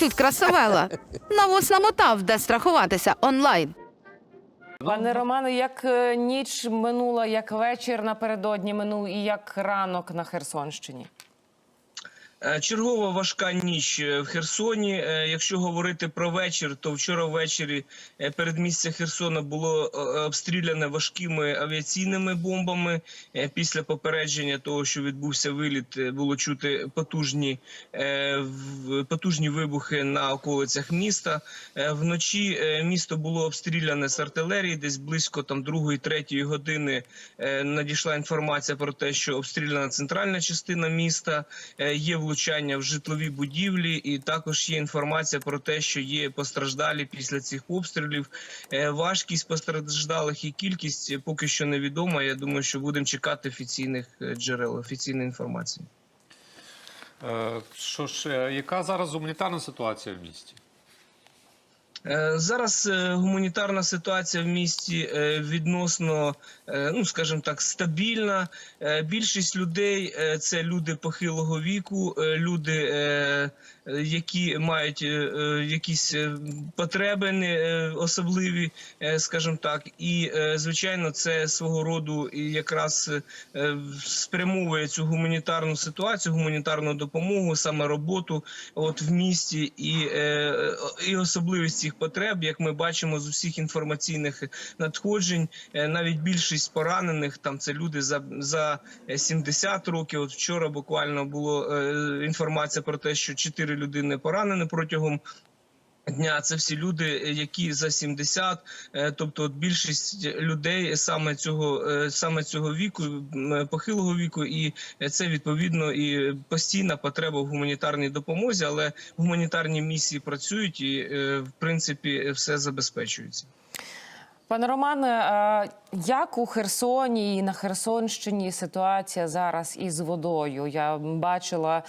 тут красавела. На вус намотав, де страхуватися онлайн. Пане Романе, як е, ніч минула, як вечір напередодні минув і як ранок на Херсонщині? Е, Чергова важка ніч е, в Херсоні. Е, Якщо говорити про вечір, то вчора ввечері передмістя Херсона було обстріляне важкими авіаційними бомбами. Після попередження того, що відбувся виліт, було чути потужні, потужні вибухи на околицях міста. Вночі місто було обстріляне з артилерії. Десь близько там другої, третьої години надійшла інформація про те, що обстріляна центральна частина міста. Є влучання в житлові будівлі, і також є інформація про те, що є постраждалі після цих обстрілів. Е, Важкість постраждалих і кількість поки що невідома. Я думаю, що будемо чекати офіційних е, джерел, офіційної інформації. Е, Що ж, яка зараз гуманітарна ситуація в місті? Е, Зараз е, гуманітарна ситуація в місті е, відносно, ну скажімо так, стабільна. Більшість людей це люди похилого віку, люди, які мають якісь потреби не е, особливі, скажімо так, і звичайно, це свого роду якраз спрямовує цю гуманітарну ситуацію, гуманітарну допомогу, саме роботу от в місті і, і особливість цих потреб, як ми бачимо з усіх інформаційних надходжень, е, навіть більшість поранених там це люди за, за 70 років. От вчора буквально було е, інформація про те, що 4 людини поранені протягом. Дня це всі люди, які за 70, е, тобто більшість людей саме цього е, саме цього віку, похилого віку, і це відповідно і постійна потреба в гуманітарній допомозі, але гуманітарні місії працюють і е, в принципі все забезпечується. Пане Романе, е, як у Херсоні і на Херсонщині ситуація зараз із водою? Я бачила е,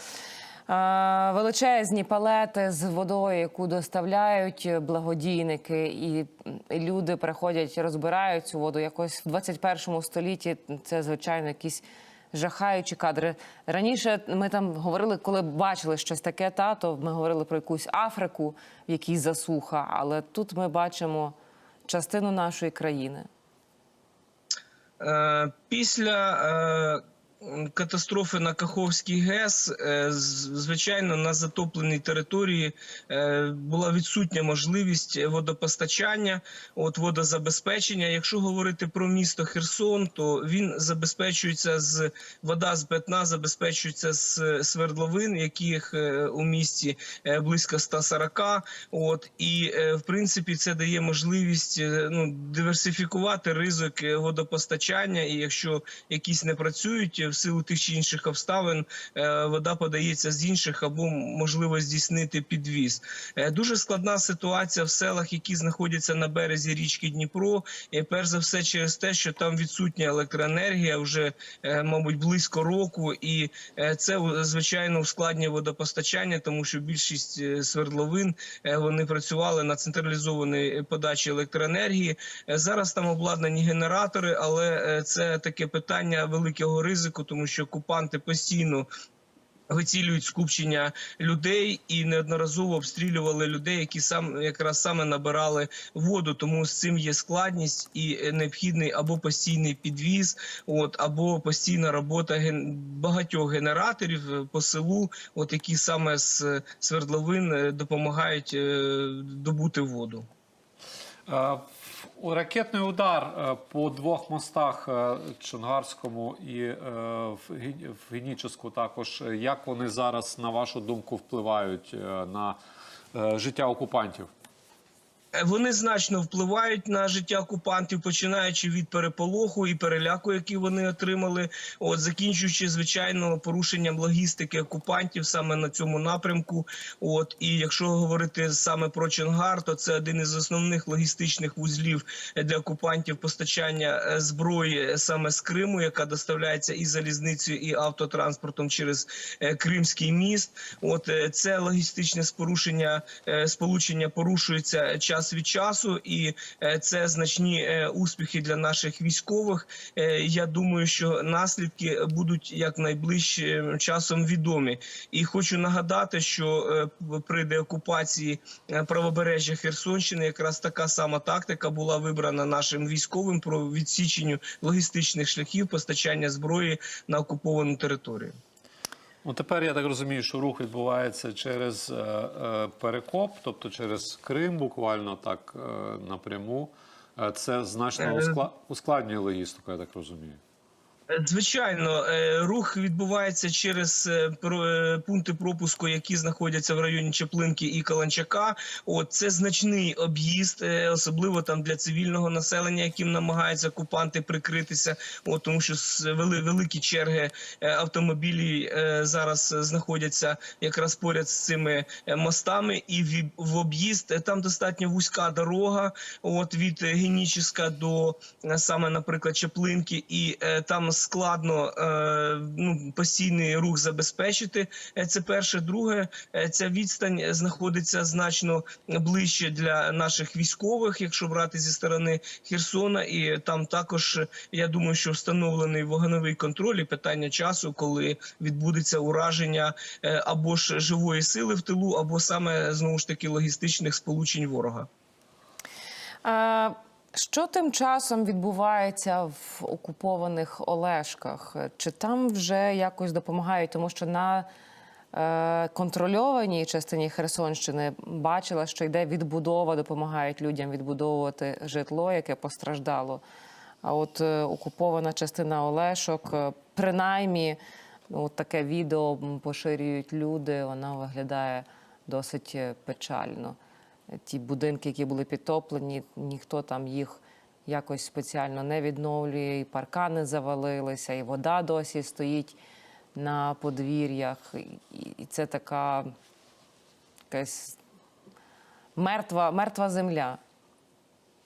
величезні палети з водою, яку доставляють благодійники, і і люди приходять, розбирають цю воду. Якось в 21 столітті це звичайно якісь. Жахаючі кадри раніше. Ми там говорили, коли бачили щось таке, та то ми говорили про якусь Африку, в якій засуха. Але тут ми бачимо частину нашої країни. Е, Після е, катастрофи на Каховській ГЕС, е, звичайно, на затопленій території е, була відсутня можливість водопостачання, от водозабезпечення. Якщо говорити про місто Херсон, то він забезпечується з вода з Бетна забезпечується з свердловин, яких е, у місті близько 140. От і в принципі це дає можливість ну диверсифікувати ризик водопостачання. І якщо якісь не працюють в силу тих чи інших обставин, е, вода подається з інших або можливо здійснити підвіз. Е, Дуже складна ситуація в селах, які знаходяться на березі річки Дніпро. І перш за все через те, що там відсутня електроенергія вже, е, мабуть, близько року, і е, це е, звичайно ускладнює водопостачання, тому що більшість е, свердловин е, вони працювали на централізованій подачі електроенергії. Е, Зараз там обладнані генератори, але е, це таке питання великого ризику, тому що окупанти постійно. Вицілюють скупчення людей і неодноразово обстрілювали людей, які сам якраз саме набирали воду. Тому з цим є складність і необхідний або постійний підвіз, от або постійна робота ген... багатьох генераторів по селу, от які саме з свердловин е, допомагають е, добути воду. У Ракетний удар е, по двох мостах е, Чонгарському і е, в Геніческу також. Як вони зараз, на вашу думку, впливають на життя окупантів? Е, Вони значно впливають на життя окупантів, починаючи від переполоху і переляку, які вони отримали, от закінчуючи звичайно порушенням логістики окупантів саме на цьому напрямку. От і якщо говорити саме про Чонгар, то це один із основних логістичних вузлів для окупантів постачання е, зброї саме з Криму, яка доставляється і залізницею, і автотранспортом через е, Кримський міст. От це логістичне спорушення, сполучення порушується час час від часу, і е, це значні е, успіхи для наших військових. Е, Я думаю, що наслідки будуть як найближчим часом відомі. І хочу нагадати, що при деокупації правобережжя Херсонщини якраз така сама тактика була вибрана нашим військовим про відсіченню логістичних шляхів постачання зброї на окуповану територію. Ну, тепер я так розумію, що рух відбувається через е, е, перекоп, тобто через Крим, буквально так е, напряму. Е, Це значно Е, ускла- ускладнює логістику, я так розумію. Звичайно, е, рух відбувається через е, е, пункти пропуску, які знаходяться в районі Чеплинки і Каланчака. От це значний об'їзд, особливо там для цивільного населення, яким намагаються окупанти прикритися. От тому, що вели, великі черги автомобілів е, зараз знаходяться якраз поряд з цими мостами, і в, об'їзд там достатньо вузька дорога. От від Геніческа до саме, наприклад, Чеплинки, і там складно е, ну, постійний рух забезпечити. Е, Це перше. Друге, е, ця відстань знаходиться значно ближче для наших військових, якщо брати зі сторони Херсона, і там також я думаю, що встановлений вогневий контроль і питання часу, коли відбудеться ураження або ж живої сили в тилу, або саме знову ж таки логістичних сполучень ворога. Е, Що тим часом відбувається в окупованих Олешках? Чи там вже якось допомагають? Тому що на е, контрольованій частині Херсонщини бачила, що йде відбудова, допомагають людям відбудовувати житло, яке постраждало. А от е, окупована частина Олешок, е, принаймні, ну, от таке відео поширюють люди, вона виглядає досить е, печально ті будинки, які були підтоплені, ніхто там їх якось спеціально не відновлює, і паркани завалилися, і вода досі стоїть на подвір'ях. І- це така якась мертва, мертва земля.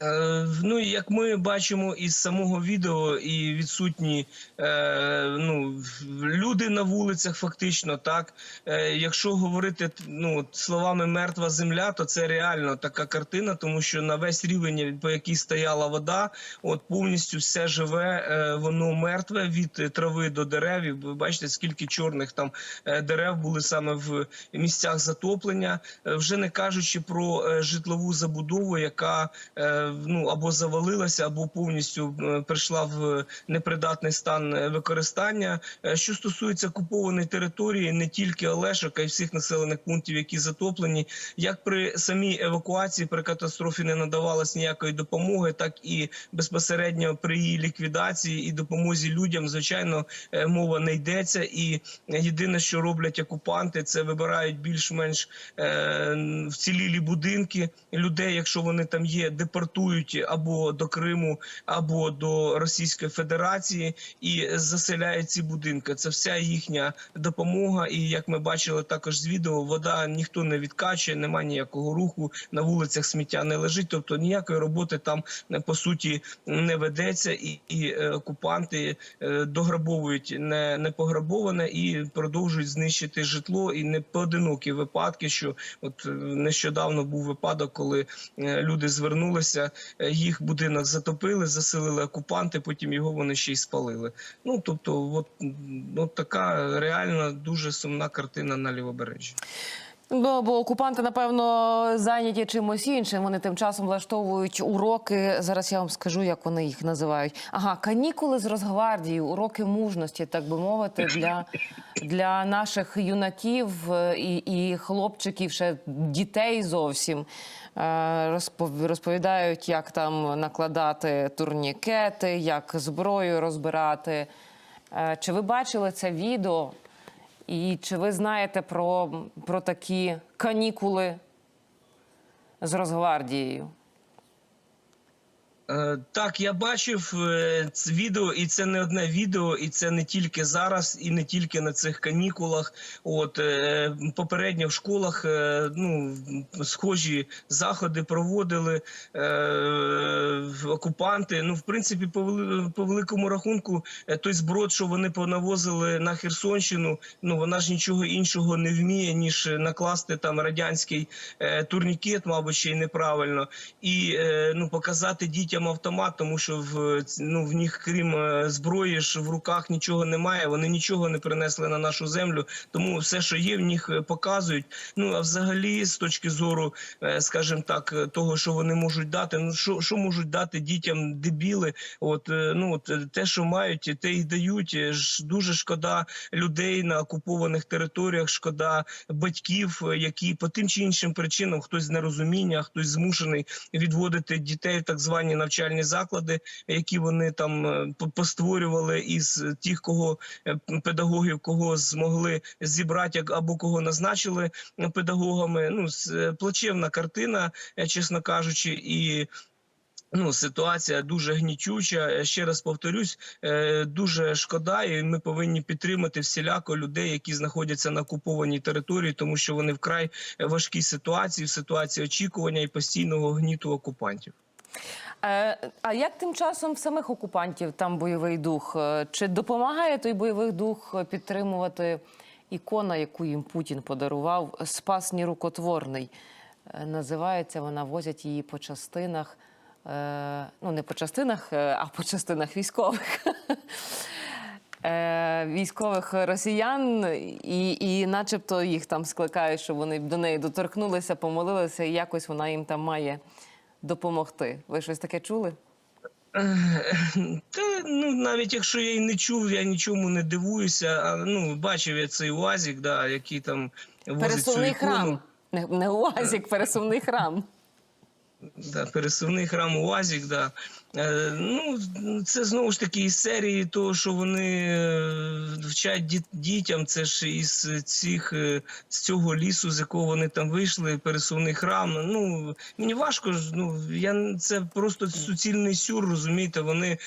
Е, Ну, як ми бачимо із самого відео, і відсутні е, ну, люди на вулицях, фактично, так. Е, якщо говорити ну, словами мертва земля, то це реально така картина, тому що на весь рівень, по якій стояла вода, от повністю все живе, е, воно мертве від трави до дерев. Ви бачите, скільки чорних там е, дерев були саме в місцях затоплення, Е, вже не кажучи про житлову забудову, яка е, ну або завалилася, або повністю е, прийшла в непридатний стан е, використання. Е, Що стосується окупованої території, не тільки Олешок, а й всіх населених пунктів, які затоплені, як при самій евакуації при катастрофі не надавалось ніякої допомоги, так і безпосередньо при її ліквідації і допомозі людям, звичайно, мова не йдеться. І єдине, що роблять окупанти, це вибирають більш-менш вцілілі будинки людей, якщо вони там є, депортують або до Криму, або до Російської Федерації і заселяють ці будинки. Це вся їхня допомога. І як ми бачили також з відео, вода ніхто не відкачує, немає ніякого руху на вулицях. Сміття не лежить. Тобто ніякої роботи там е, по суті не ведеться, і, і е, окупанти е, дограбовують не, не пограбоване і продовжують знищити житло. І не поодинокі випадки, що от нещодавно був випадок, коли люди звернулися, е, їх будинок затопили, заселили окупанти, потім його вони ще й спалили. Ну тобто, от, от така реальна дуже сумна картина на лівобережжі. Бо, бо окупанти, напевно, зайняті чимось іншим. Вони тим часом влаштовують уроки. Зараз я вам скажу, як вони їх називають. Ага, канікули з Росгвардії, уроки мужності, так би мовити, для, для наших юнаків е, і, і хлопчиків, ще дітей зовсім. Е, Розповідають, як там накладати турнікети, як зброю розбирати. Е, Чи ви бачили це відео? І чи ви знаєте про, про такі канікули з Росгвардією? Е, Так, я бачив це відео, і це не одне відео, і це не тільки зараз, і не тільки на цих канікулах. От е, попередньо в школах е, ну схожі заходи проводили окупанти. Ну, в принципі, по, великому рахунку, той зброд, що вони понавозили на Херсонщину, ну вона ж нічого іншого не вміє, ніж накласти там радянський турнікет, мабуть, ще й неправильно, і ну показати дітям автомат, тому що в ну в них, крім е, зброї, ж в руках нічого немає. Вони нічого не принесли на нашу землю. Тому все, що є, в них е, показують. Ну а взагалі, з точки зору, е, скажімо так, того, що вони можуть дати, ну що, що можуть дати дітям дебіли? От ну от те, що мають, те й дають. Дуже шкода людей на окупованих територіях. Шкода батьків, які по тим чи іншим причинам хтось з нерозуміння, хтось змушений відводити дітей так звані навчальні заклади, які вони там е, по- постворювали із тих, кого е, педагогів, кого змогли зібрати або кого назначили е, педагогами. Ну плачевна картина, чесно кажучи, і. Ну, ситуація дуже гнітюча. Ще раз повторюсь, дуже шкода, і ми повинні підтримати всіляко людей, які знаходяться на окупованій території, тому що вони вкрай важкій ситуації, в ситуації очікування і постійного гніту окупантів. Е, а як тим часом в самих окупантів там бойовий дух? Е, Чи допомагає той бойовий дух е, підтримувати ікона, яку їм Путін подарував, спас нерукотворний? Е, Називається вона, возять її по частинах. Ну, не по частинах, а по частинах військових. Військових росіян, і, і начебто їх там скликають, щоб вони до неї доторкнулися, помолилися, і якось вона їм там має допомогти. Ви щось таке чули? Та ну навіть якщо я і не чув, я нічому не дивуюся. А ну бачив я цей УАЗік, да, який там возить цю Пересувний ікону. храм. Не, не УАЗік, пересувний храм. Да, пересувний храм УАЗік, да. Е, ну, це знову ж таки із серії того, що вони е, вчать діт- дітям. Це ж із цих е, з цього лісу, з якого вони там вийшли, пересувний храм. Ну мені важко. Ну я це просто суцільний сюр, розумієте. Вони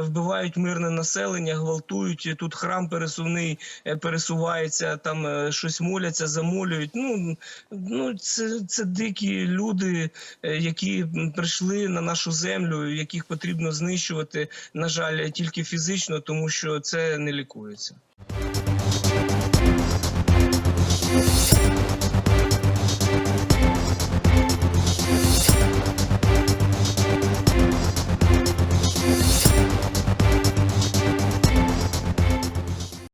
вбивають мирне населення, гвалтують. Тут храм пересувний пересувається, там щось моляться, замолюють. Ну, ну це, це дикі люди, які прийшли на нашу землю, яких потрібно знищувати, на жаль, тільки фізично, тому що це не лікується.